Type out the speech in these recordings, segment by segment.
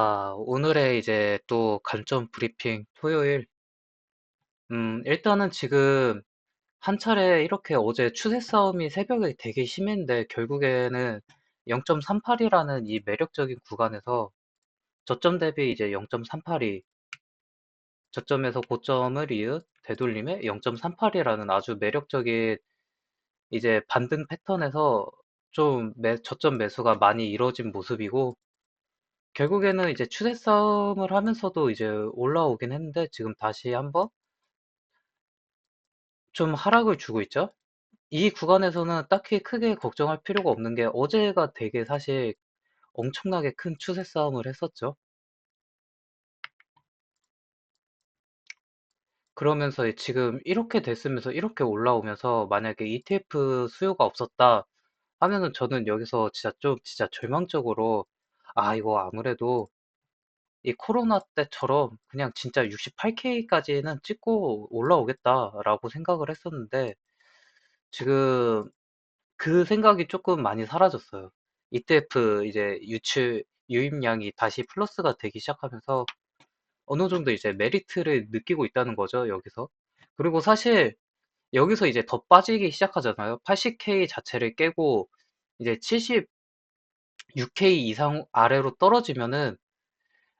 아, 오늘의 이제 또 관점 브리핑 토요일. 음, 일단은 지금 한 차례 이렇게 어제 추세 싸움이 새벽에 되게 심했는데 결국에는 0.38이라는 이 매력적인 구간에서 저점 대비 이제 0.38이 저점에서 고점을 이은 되돌림의 0.38이라는 아주 매력적인 이제 반등 패턴에서 좀 매, 저점 매수가 많이 이루어진 모습이고 결국에는 이제 추세 싸움을 하면서도 이제 올라오긴 했는데 지금 다시 한번 좀 하락을 주고 있죠. 이 구간에서는 딱히 크게 걱정할 필요가 없는 게 어제가 되게 사실 엄청나게 큰 추세 싸움을 했었죠. 그러면서 지금 이렇게 됐으면서 이렇게 올라오면서 만약에 ETF 수요가 없었다 하면은 저는 여기서 진짜 좀 진짜 절망적으로 아, 이거 아무래도 이 코로나 때처럼 그냥 진짜 68K까지는 찍고 올라오겠다라고 생각을 했었는데 지금 그 생각이 조금 많이 사라졌어요. ETF 이제 유출 유입량이 다시 플러스가 되기 시작하면서 어느 정도 이제 메리트를 느끼고 있다는 거죠, 여기서. 그리고 사실 여기서 이제 더 빠지기 시작하잖아요. 80K 자체를 깨고 이제 76K 이상 아래로 떨어지면은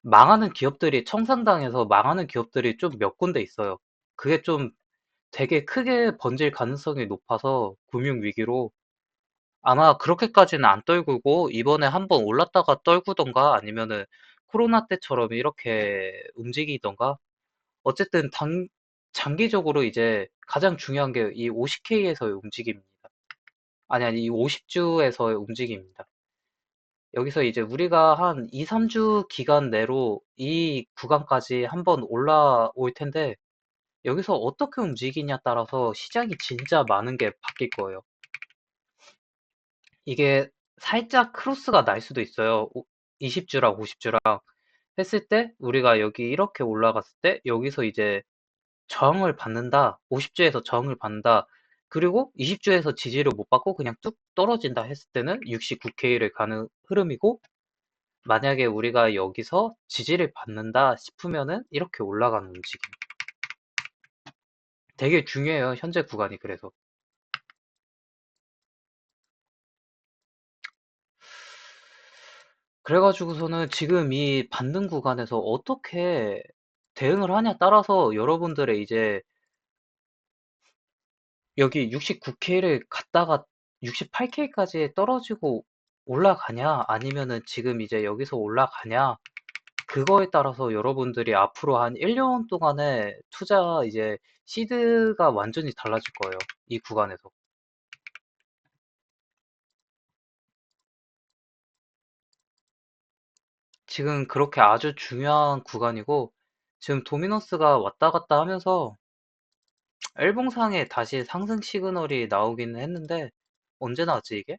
망하는 기업들이 청산당해서 망하는 기업들이 좀 몇 군데 있어요. 그게 좀 되게 크게 번질 가능성이 높아서 금융 위기로 아마 그렇게까지는 안 떨구고 이번에 한번 올랐다가 떨구던가 아니면은 코로나 때처럼 이렇게 움직이던가 어쨌든 당, 장기적으로 이제 가장 중요한 게 이 50K에서의 움직임입니다. 아니, 아니, 이 50주에서의 움직임입니다. 여기서 이제 우리가 한 2, 3주 기간 내로 이 구간까지 한번 올라올 텐데 여기서 어떻게 움직이냐에 따라서 시장이 진짜 많은 게 바뀔 거예요. 이게 살짝 크로스가 날 수도 있어요. 20주랑 50주랑 했을 때 우리가 여기 이렇게 올라갔을 때 여기서 이제 저항을 받는다. 50주에서 저항을 받는다. 그리고 20주에서 지지를 못 받고 그냥 뚝 떨어진다 했을 때는 69K를 가는 흐름이고 만약에 우리가 여기서 지지를 받는다 싶으면은 이렇게 올라가는 움직임. 되게 중요해요. 현재 구간이 그래서. 그래가지고서는 지금 이 반등 구간에서 어떻게 대응을 하냐 따라서 여러분들의 이제 여기 69K를 갔다가 68K까지 떨어지고 올라가냐 아니면은 지금 이제 여기서 올라가냐 그거에 따라서 여러분들이 앞으로 한 1년 동안의 투자 이제 시드가 완전히 달라질 거예요. 이 구간에서. 지금 그렇게 아주 중요한 구간이고 지금 도미너스가 왔다 갔다 하면서 일봉상에 다시 상승 시그널이 나오기는 했는데 언제 나왔지 이게?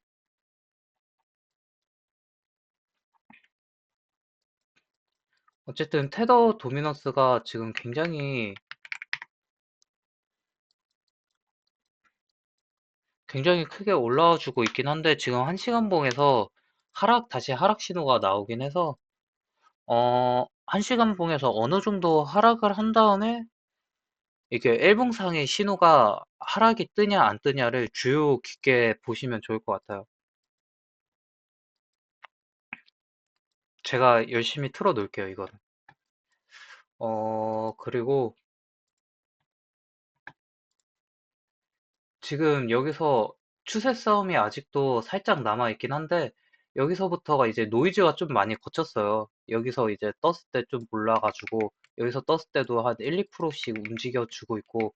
어쨌든 테더 도미너스가 지금 굉장히 굉장히 크게 올라와 주고 있긴 한데 지금 한 시간봉에서 하락 다시 하락 신호가 나오긴 해서 어, 한 시간봉에서 어느 정도 하락을 한 다음에 이게 일봉상의 신호가 하락이 뜨냐 안 뜨냐를 주요 깊게 보시면 좋을 것 같아요. 제가 열심히 틀어 놓을게요, 이거는. 어, 그리고 지금 여기서 추세 싸움이 아직도 살짝 남아 있긴 한데 여기서부터가 이제 노이즈가 좀 많이 거쳤어요. 여기서 이제 떴을 때 좀 올라가지고 여기서 떴을 때도 한 1, 2%씩 움직여 주고 있고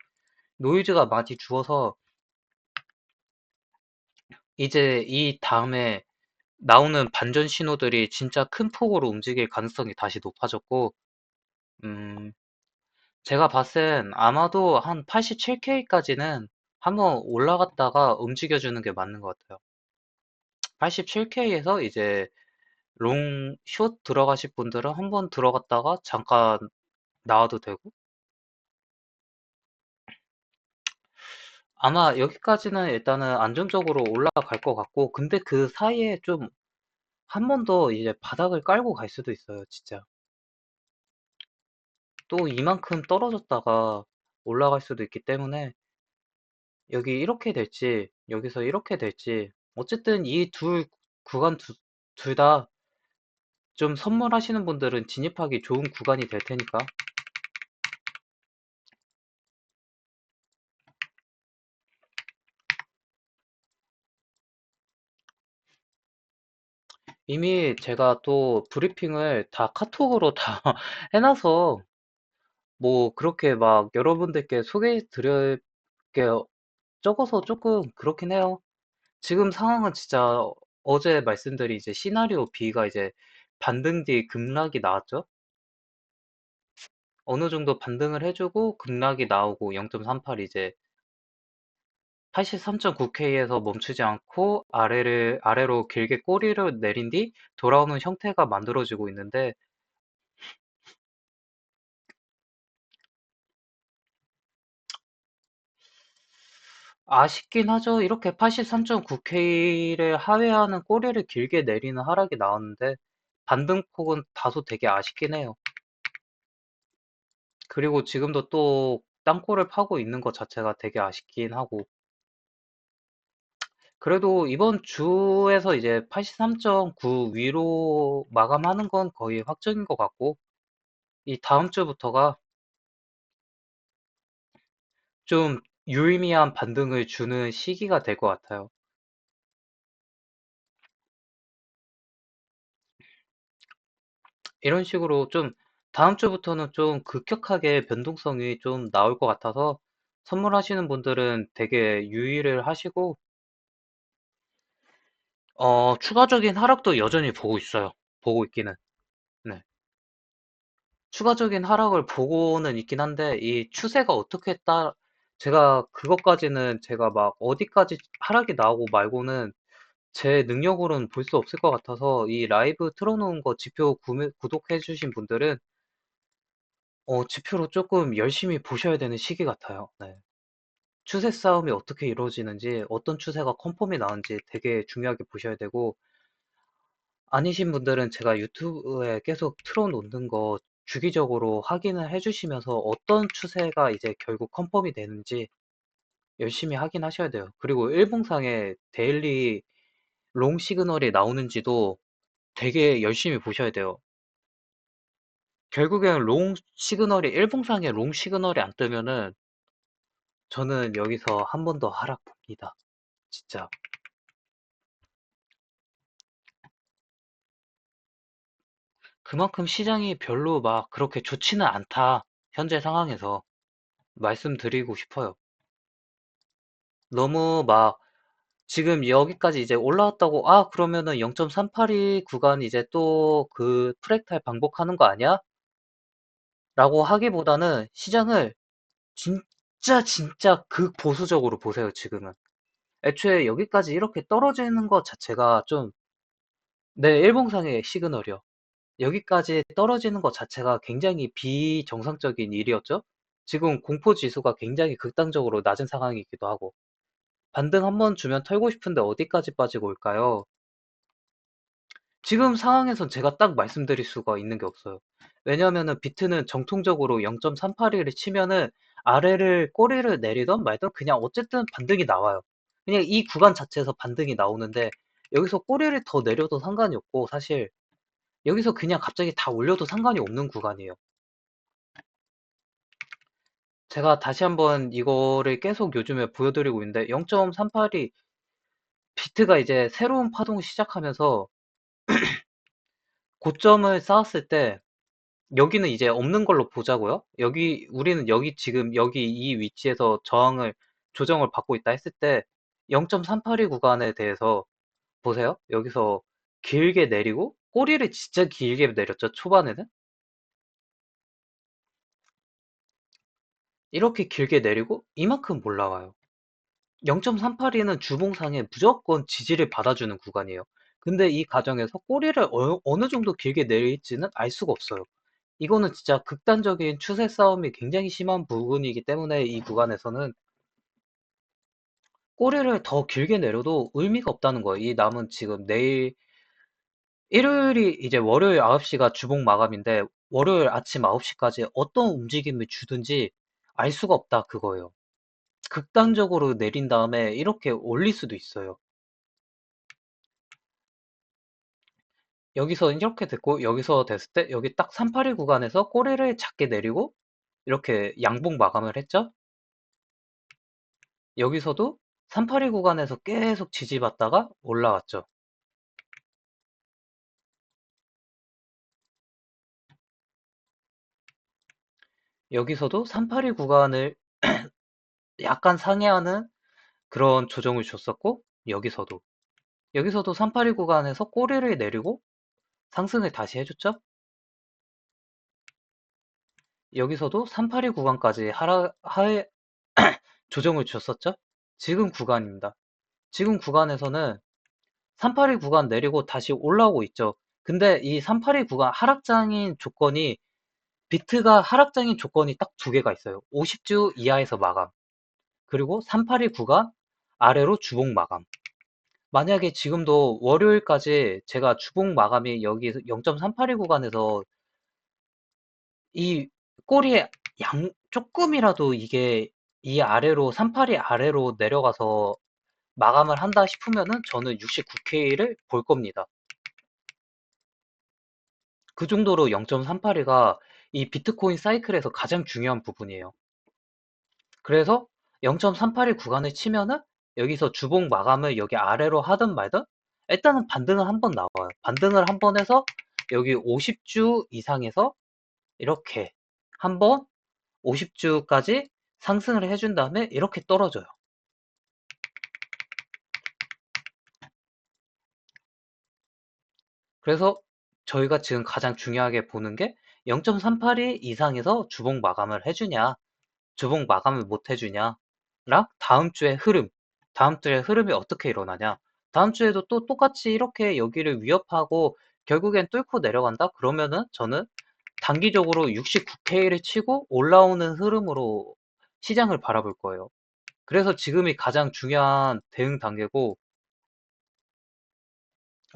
노이즈가 많이 주어서 이제 이 다음에 나오는 반전 신호들이 진짜 큰 폭으로 움직일 가능성이 다시 높아졌고 음, 제가 봤을 땐 아마도 한 87K까지는 한번 올라갔다가 움직여주는 게 맞는 것 같아요. 87K에서 이제 롱, 숏 들어가실 분들은 한 번 들어갔다가 잠깐 나와도 되고 아마 여기까지는 일단은 안정적으로 올라갈 것 같고 근데 그 사이에 좀 한 번 더 이제 바닥을 깔고 갈 수도 있어요, 진짜. 또 이만큼 떨어졌다가 올라갈 수도 있기 때문에 여기 이렇게 될지 여기서 이렇게 될지 어쨌든 이 둘 구간 둘 다 좀 선물하시는 분들은 진입하기 좋은 구간이 될 테니까 이미 제가 또 브리핑을 다 카톡으로 다 해놔서 뭐 그렇게 막 여러분들께 소개해 드릴 게 적어서 조금 그렇긴 해요. 지금 상황은 진짜 어제 말씀드린 이제 시나리오 B가 이제 반등 뒤 급락이 나왔죠. 어느 정도 반등을 해 주고 급락이 나오고 0.38 이제 83.9K에서 멈추지 않고 아래를 아래로 길게 꼬리를 내린 뒤 돌아오는 형태가 만들어지고 있는데 아쉽긴 하죠. 이렇게 83.9K를 하회하는 꼬리를 길게 내리는 하락이 나왔는데 반등폭은 다소 되게 아쉽긴 해요. 그리고 지금도 또 땅굴을 파고 있는 것 자체가 되게 아쉽긴 하고 그래도 이번 주에서 이제 83.9 위로 마감하는 건 거의 확정인 것 같고 이 다음 주부터가 좀 유의미한 반등을 주는 시기가 될 것 같아요. 이런 식으로 좀 다음 주부터는 좀 급격하게 변동성이 좀 나올 것 같아서 선물하시는 분들은 되게 유의를 하시고 어, 추가적인 하락도 여전히 보고 있어요. 보고 있기는. 네. 추가적인 하락을 보고는 있긴 한데 이 추세가 어떻게 따 제가 그것까지는 제가 막 어디까지 하락이 나오고 말고는 제 능력으로는 볼 수 없을 것 같아서 이 라이브 틀어놓은 거 지표 구매, 구독해 주신 분들은 어, 지표로 조금 열심히 보셔야 되는 시기 같아요. 네. 추세 싸움이 어떻게 이루어지는지, 어떤 추세가 컨펌이 나는지 되게 중요하게 보셔야 되고, 아니신 분들은 제가 유튜브에 계속 틀어놓는 거 주기적으로 확인을 해 주시면서 어떤 추세가 이제 결국 컨펌이 되는지 열심히 확인하셔야 돼요. 그리고 일봉상에 데일리 롱 시그널이 나오는지도 되게 열심히 보셔야 돼요. 결국에는 롱 시그널이, 일봉상에 롱 시그널이 안 뜨면은 저는 여기서 한 번 더 하락 봅니다. 진짜. 그만큼 시장이 별로 막 그렇게 좋지는 않다. 현재 상황에서 말씀드리고 싶어요. 너무 막 지금 여기까지 이제 올라왔다고, 아, 그러면은 0.382 구간 이제 또 그 프랙탈 반복하는 거 아니야? 라고 하기보다는 시장을 진짜 진짜 극보수적으로 보세요, 지금은. 애초에 여기까지 이렇게 떨어지는 것 자체가 좀, 내 일봉상의 시그널이요. 여기까지 떨어지는 것 자체가 굉장히 비정상적인 일이었죠. 지금 공포 지수가 굉장히 극단적으로 낮은 상황이기도 하고, 반등 한 번 주면 털고 싶은데 어디까지 빠지고 올까요? 지금 상황에선 제가 딱 말씀드릴 수가 있는 게 없어요. 왜냐하면은 비트는 정통적으로 0.382를 치면은 아래를 꼬리를 내리던 말던 그냥 어쨌든 반등이 나와요. 그냥 이 구간 자체에서 반등이 나오는데 여기서 꼬리를 더 내려도 상관이 없고 사실 여기서 그냥 갑자기 다 올려도 상관이 없는 구간이에요. 제가 다시 한번 이거를 계속 요즘에 보여드리고 있는데 0.382 비트가 이제 새로운 파동을 시작하면서 고점을 쌓았을 때 여기는 이제 없는 걸로 보자고요. 여기 우리는 여기 지금 여기 이 위치에서 저항을 조정을 받고 있다 했을 때 0.382 구간에 대해서 보세요. 여기서 길게 내리고 꼬리를 진짜 길게 내렸죠. 초반에는 이렇게 길게 내리고 이만큼 올라와요. 0.382는 주봉상에 무조건 지지를 받아주는 구간이에요. 근데 이 과정에서 꼬리를 어, 어느 정도 길게 내릴지는 알 수가 없어요. 이거는 진짜 극단적인 추세 싸움이 굉장히 심한 부분이기 때문에 이 구간에서는 꼬리를 더 길게 내려도 의미가 없다는 거예요. 이 남은 지금 내일 일요일이 이제 월요일 9시가 주봉 마감인데 월요일 아침 9시까지 어떤 움직임을 주든지 알 수가 없다 그거예요. 극단적으로 내린 다음에 이렇게 올릴 수도 있어요. 여기서 이렇게 됐고 여기서 됐을 때 여기 딱 382 구간에서 꼬리를 작게 내리고 이렇게 양봉 마감을 했죠. 여기서도 382 구간에서 계속 지지받다가 올라왔죠. 여기서도 382 구간을 약간 상회하는 그런 조정을 줬었고 여기서도 여기서도 382 구간에서 꼬리를 내리고 상승을 다시 해줬죠. 여기서도 382 구간까지 하라, 하에 조정을 줬었죠. 지금 구간입니다. 지금 구간에서는 382 구간 내리고 다시 올라오고 있죠. 근데 이 382 구간 하락장인 조건이 비트가 하락장인 조건이 딱 두 개가 있어요. 50주 이하에서 마감. 그리고 382 구간 아래로 주봉 마감. 만약에 지금도 월요일까지 제가 주봉 마감이 여기 0.382 구간에서 이 꼬리에 양 조금이라도 이게 이 아래로 382 아래로 내려가서 마감을 한다 싶으면은 저는 69K를 볼 겁니다. 그 정도로 0.382가 이 비트코인 사이클에서 가장 중요한 부분이에요. 그래서 0.382 구간을 치면은 여기서 주봉 마감을 여기 아래로 하든 말든 일단은 반등을 한 번 나와요. 반등을 한 번 해서 여기 50주 이상에서 이렇게 한 번 50주까지 상승을 해준 다음에 이렇게 떨어져요. 그래서 저희가 지금 가장 중요하게 보는 게 0.382 이상에서 주봉 마감을 해주냐, 주봉 마감을 못 해주냐, 랑 다음 주의 흐름, 다음 주의 흐름이 어떻게 일어나냐. 다음 주에도 또 똑같이 이렇게 여기를 위협하고 결국엔 뚫고 내려간다? 그러면은 저는 단기적으로 69K를 치고 올라오는 흐름으로 시장을 바라볼 거예요. 그래서 지금이 가장 중요한 대응 단계고,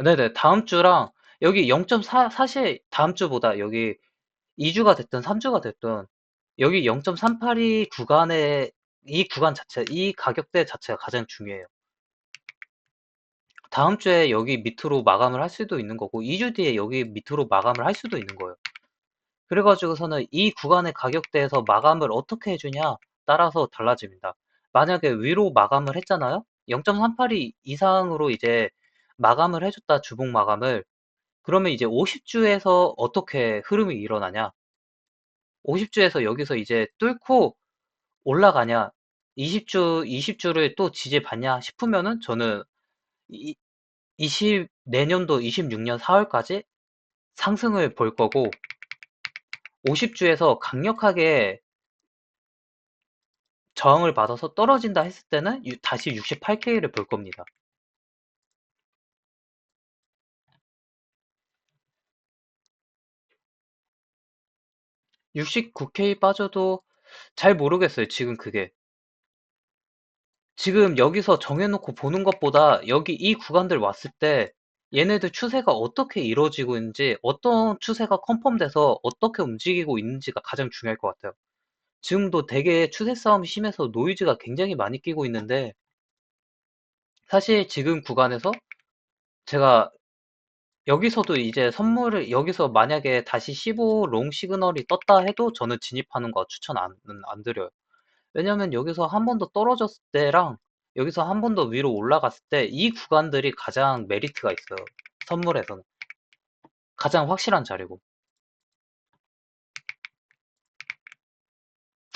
네네, 다음 주랑 여기 0.4, 사실 다음 주보다 여기 2주가 됐든 3주가 됐든 여기 0.382 구간에 이 구간 자체, 이 가격대 자체가 가장 중요해요. 다음 주에 여기 밑으로 마감을 할 수도 있는 거고 2주 뒤에 여기 밑으로 마감을 할 수도 있는 거예요. 그래가지고서는 이 구간의 가격대에서 마감을 어떻게 해주냐 따라서 달라집니다. 만약에 위로 마감을 했잖아요. 0.382 이상으로 이제 마감을 해줬다 주봉 마감을 그러면 이제 50주에서 어떻게 흐름이 일어나냐 50주에서 여기서 이제 뚫고 올라가냐 20주 20주를 또 지지받냐 싶으면은 저는 이, 20 내년도 26년 4월까지 상승을 볼 거고 50주에서 강력하게 저항을 받아서 떨어진다 했을 때는 유- 다시 68K를 볼 겁니다. 69K 빠져도 잘 모르겠어요. 지금 그게. 지금 여기서 정해놓고 보는 것보다 여기 이 구간들 왔을 때 얘네들 추세가 어떻게 이루어지고 있는지 어떤 추세가 컨펌돼서 어떻게 움직이고 있는지가 가장 중요할 것 같아요. 지금도 되게 추세 싸움이 심해서 노이즈가 굉장히 많이 끼고 있는데 사실 지금 구간에서 제가 여기서도 이제 선물을 여기서 만약에 다시 15 롱 시그널이 떴다 해도 저는 진입하는 거 추천 안, 안 드려요. 왜냐면 여기서 한 번 더 떨어졌을 때랑 여기서 한 번 더 위로 올라갔을 때 이 구간들이 가장 메리트가 있어요. 선물에서는. 가장 확실한 자리고.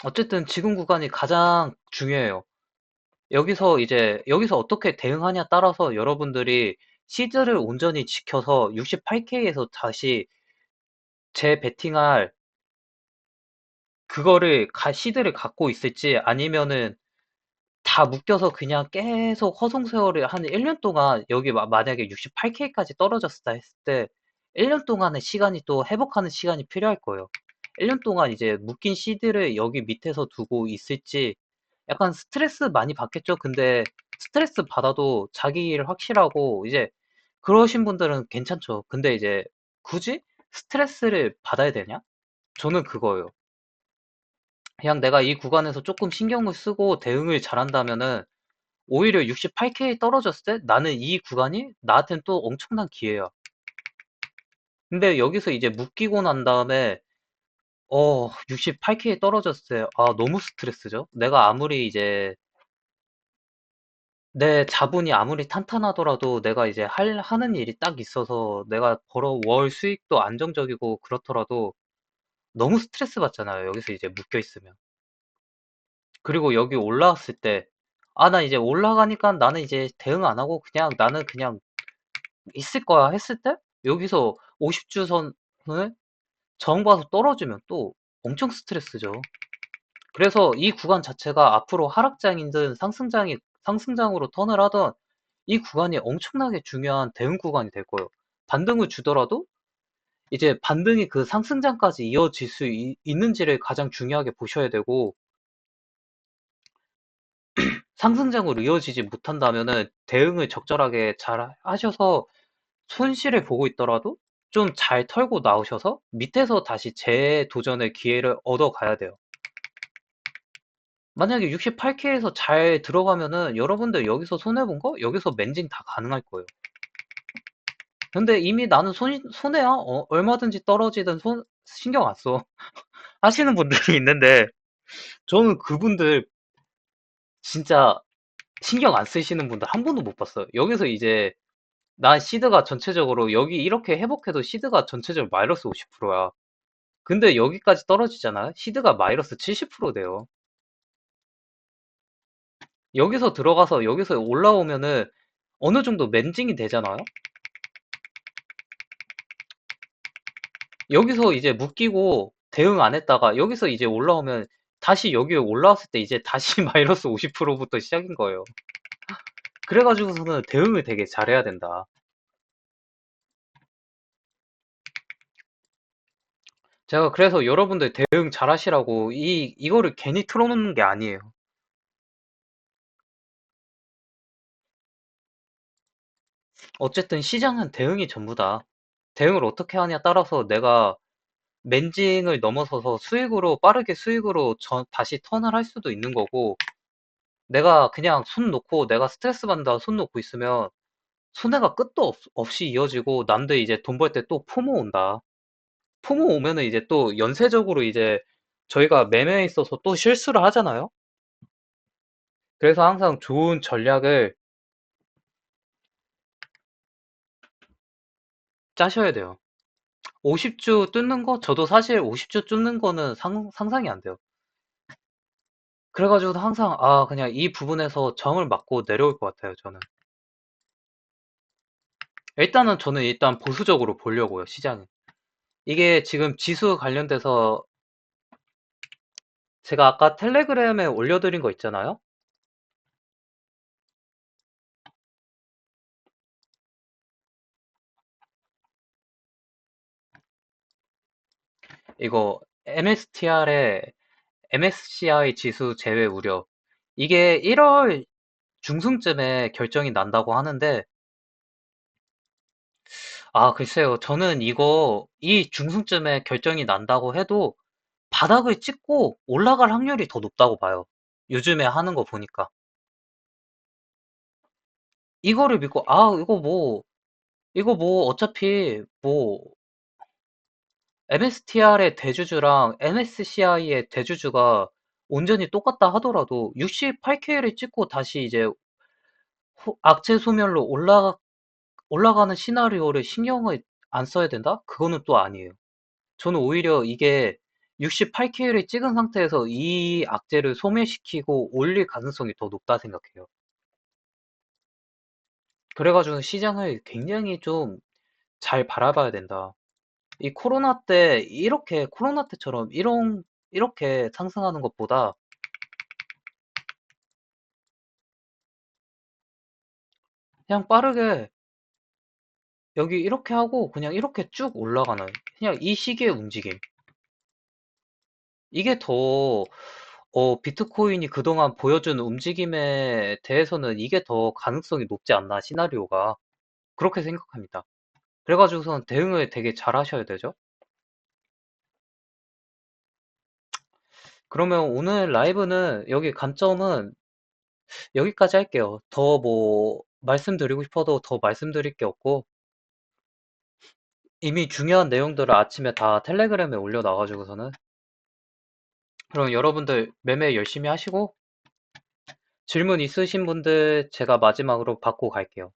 어쨌든 지금 구간이 가장 중요해요. 여기서 이제 여기서 어떻게 대응하냐 따라서 여러분들이 시드를 온전히 지켜서 68K에서 다시 재배팅할 그거를 가, 시드를 갖고 있을지 아니면은 다 묶여서 그냥 계속 허송세월을 한 1년 동안 여기 마- 만약에 68K까지 떨어졌다 했을 때 1년 동안의 시간이 또 회복하는 시간이 필요할 거예요. 1년 동안 이제 묶인 시드를 여기 밑에서 두고 있을지 약간 스트레스 많이 받겠죠. 근데 스트레스 받아도 자기 일 확실하고 이제 그러신 분들은 괜찮죠. 근데 이제 굳이 스트레스를 받아야 되냐? 저는 그거예요. 그냥 내가 이 구간에서 조금 신경을 쓰고 대응을 잘한다면은 오히려 68K 떨어졌을 때 나는 이 구간이 나한테는 또 엄청난 기회야. 근데 여기서 이제 묶이고 난 다음에 어 68K 떨어졌을 때 아 너무 스트레스죠. 내가 아무리 이제 내 자본이 아무리 탄탄하더라도 내가 이제 할 하는 일이 딱 있어서 내가 벌어 월 수익도 안정적이고 그렇더라도 너무 스트레스 받잖아요. 여기서 이제 묶여 있으면. 그리고 여기 올라왔을 때 아, 나 이제 올라가니까 나는 이제 대응 안 하고 그냥 나는 그냥 있을 거야 했을 때 여기서 50 주선을 저항받아서 떨어지면 또 엄청 스트레스죠. 그래서 이 구간 자체가 앞으로 하락장이든 상승장이 상승장으로 턴을 하던 이 구간이 엄청나게 중요한 대응 구간이 될 거예요. 반등을 주더라도 이제 반등이 그 상승장까지 이어질 수 있, 있는지를 가장 중요하게 보셔야 되고 상승장으로 이어지지 못한다면은 대응을 적절하게 잘 하셔서 손실을 보고 있더라도 좀 잘 털고 나오셔서 밑에서 다시 재도전의 기회를 얻어 가야 돼요. 만약에 68K에서 잘 들어가면은 여러분들 여기서 손해본 거 여기서 맨징 다 가능할 거예요. 근데 이미 나는 손, 손해야. 어, 얼마든지 떨어지든 손, 신경 안 써. 하시는 분들이 있는데 저는 그분들 진짜 신경 안 쓰시는 분들 한 번도 못 봤어요. 여기서 이제 난 시드가 전체적으로 여기 이렇게 회복해도 시드가 전체적으로 마이너스 50%야. 근데 여기까지 떨어지잖아. 시드가 마이너스 70% 돼요. 여기서 들어가서 여기서 올라오면은 어느 정도 맨징이 되잖아요. 여기서 이제 묶이고 대응 안 했다가 여기서 이제 올라오면 다시 여기에 올라왔을 때 이제 다시 마이너스 50%부터 시작인 거예요. 그래가지고서는 대응을 되게 잘해야 된다. 제가 그래서 여러분들 대응 잘 하시라고 이, 이거를 괜히 틀어놓는 게 아니에요. 어쨌든 시장은 대응이 전부다. 대응을 어떻게 하냐에 따라서 내가 맨징을 넘어서서 수익으로, 빠르게 수익으로 전- 다시 턴을 할 수도 있는 거고, 내가 그냥 손 놓고 내가 스트레스 받는다 손 놓고 있으면 손해가 끝도 없, 없이 이어지고 남들 이제 돈 벌 때 또 포모 온다. 포모 오면은 이제 또 연쇄적으로 이제 저희가 매매에 있어서 또 실수를 하잖아요. 그래서 항상 좋은 전략을 짜셔야 돼요. 50주 뚫는 거, 저도 사실 50주 뚫는 거는 상, 상상이 안 돼요. 그래가지고 항상, 아, 그냥 이 부분에서 정을 맞고 내려올 것 같아요, 저는. 일단은 저는 일단 보수적으로 보려고요, 시장은. 이게 지금 지수 관련돼서 제가 아까 텔레그램에 올려드린 거 있잖아요? 이거 MSTR에 MSCI 지수 제외 우려. 이게 1월 중순쯤에 결정이 난다고 하는데, 아, 글쎄요. 저는 이거, 이 중순쯤에 결정이 난다고 해도 바닥을 찍고 올라갈 확률이 더 높다고 봐요. 요즘에 하는 거 보니까. 이거를 믿고, 아, 이거 뭐, 이거 뭐, 어차피, 뭐, MSTR의 대주주랑 MSCI의 대주주가 온전히 똑같다 하더라도 68K를 찍고 다시 이제 호- 악재 소멸로 올라가, 올라가는 시나리오를 신경을 안 써야 된다? 그거는 또 아니에요. 저는 오히려 이게 68K를 찍은 상태에서 이 악재를 소멸시키고 올릴 가능성이 더 높다 생각해요. 그래가지고 시장을 굉장히 좀 잘 바라봐야 된다. 이 코로나 때 이렇게 코로나 때처럼 이런 이렇게 상승하는 것보다 그냥 빠르게 여기 이렇게 하고 그냥 이렇게 쭉 올라가는 그냥 이 시기의 움직임. 이게 더 어, 비트코인이 그동안 보여준 움직임에 대해서는 이게 더 가능성이 높지 않나, 시나리오가. 그렇게 생각합니다. 그래가지고선 대응을 되게 잘 하셔야 되죠. 그러면 오늘 라이브는 여기 관점은 여기까지 할게요. 더 뭐 말씀드리고 싶어도 더 말씀드릴 게 없고 이미 중요한 내용들을 아침에 다 텔레그램에 올려놔가지고서는 그럼 여러분들 매매 열심히 하시고 질문 있으신 분들 제가 마지막으로 받고 갈게요.